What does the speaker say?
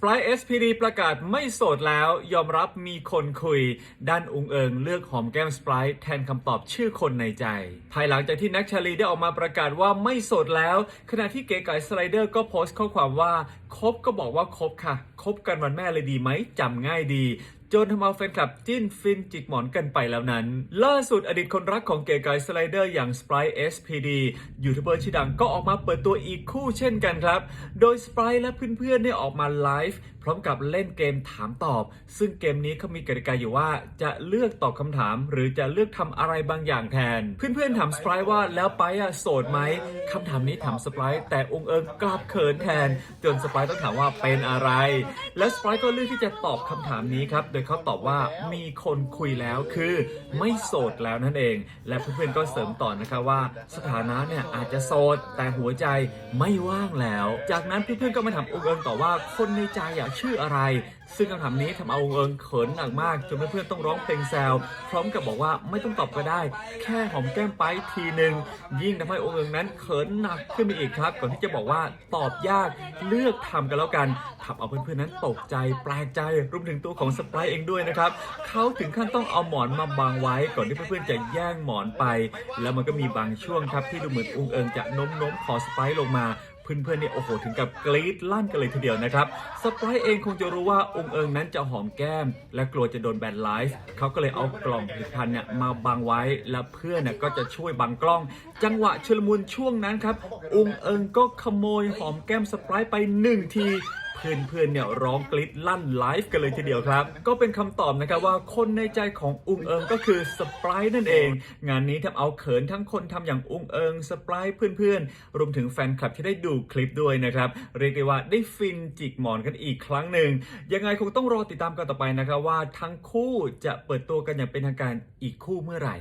Sprite SPD ประกาศไม่โสดแล้วยอมรับมีคนคุย ด้านอุงเอิงเลือกหอมแก้ม Sprite แทนคำตอบชื่อคนในใจ ภายหลังจากที่นักชาลีได้ออกมาประกาศว่าไม่โสดแล้ว ขณะที่เก๋ไก่สไลเดอร์ก็โพสต์ข้อความว่าคบก็บอกว่าคบค่ะ คบกันวันแม่เลยดีไหมจำง่ายดี จนทำเอาแฟนคลับจิ้นฟินจิกหมอนกันไปแล้วนั้น ล่าสุดอดีตคนรักของเก๋ไก่สไลเดอร์อย่าง Sprite SPD ยูทูบเบอร์ชื่อดังก็ออกมาเปิดตัวอีกคู่เช่นกันครับ โดย Sprite และเพื่อนๆได้ออกมาไลฟ์พร้อมกับเล่นเกมถามตอบ ซึ่งเกมนี้เขามีกติกาอยู่ว่าจะเลือกตอบคำถาม หรือจะเลือกทำอะไรบางอย่างแทน เพื่อนๆถาม Sprite ว่าแล้วไปอะโสดไหมคำถามนี้ถาม Sprite แต่องค์เอิงกลับเขินแทน จน Sprite ต้องถามว่าเป็นอะไร และ Sprite ก็เลือกที่จะตอบคำถามนี้ครับโดยเขาตอบว่ามีคนคุยแล้วคือไม่โสดแล้วนั่นเอง และเพื่อนๆก็เสริมต่อนะคะว่า สถานะเนี่ยอาจจะโสดแต่หัวใจไม่ว่างแล้ว จากนั้นเพื่อนๆก็มาถามองเอิงต่อว่าคนในใจอยากชื่ออะไร ซึ่งคำถามนี้ทำเอาองเอิงเขินหนักมากจนเพื่อนๆต้องร้องเพลงแซวพร้อมกับบอกว่าไม่ต้องตอบก็ได้ แค่หอมแก้มไปทีหนึ่งยิ่งทำให้องเอิงนั้นเขินหนักขึ้นไปอีกครับ ก่อนที่จะบอกว่าตอบยากเลือกทำกันแล้วกันทำเอาเพื่อนๆนั้นตกใจแปลกใจรวมถึงตัวของสไปรเองด้วยนะครับเขาถึงขั้นต้องเอาหมอนมาบังไว้ก่อนที่เพื่อนๆจะแย่งหมอนไป แล้วมันก็มีบางช่วงครับที่ดูเหมือนองเอิงจะโน้มๆขอสไปร์ลงมาเพื่อนๆเนี่ยโอ้โหถึงกับกรี๊ดลั่นกันเลยทีเดียวนะครับสไปร์เองคงจะรู้ว่าองค์เอิงนั้นจะหอมแก้ม และกลัวจะโดนแบนไลฟ์เขาก็เลยเอากล่องผลิตภัณฑ์เนี่ยมาบังไว้และเพื่อนเนี่ยก็จะช่วยบังกล้อง จังหวะชุลมุนช่วงนั้นครับองค์เอิงก็ขโมยหอมแก้มสไปร์ไปหนึ่งที เพื่อนๆเนี่ยร้องกรี๊ดลั่นไลฟ์กันเลยทีเดียวครับ ก็เป็นคำตอบนะครับว่าคนในใจของอุงเอิงก็คือสไปร์นั่นเอง งานนี้ทำเอาเขินทั้งคนทำอย่างอุงเอิงสไปร์เพื่อนๆ รวมถึงแฟนคลับที่ได้ดูคลิปด้วยนะครับ เรียกได้ว่าได้ฟินจิกหมอนกันอีกครั้งหนึ่ง ยังไงคงต้องรอติดตามกันต่อไปนะครับว่าทั้งคู่จะเปิดตัวกันอย่างเป็นทางการอีกคู่เมื่อไหร่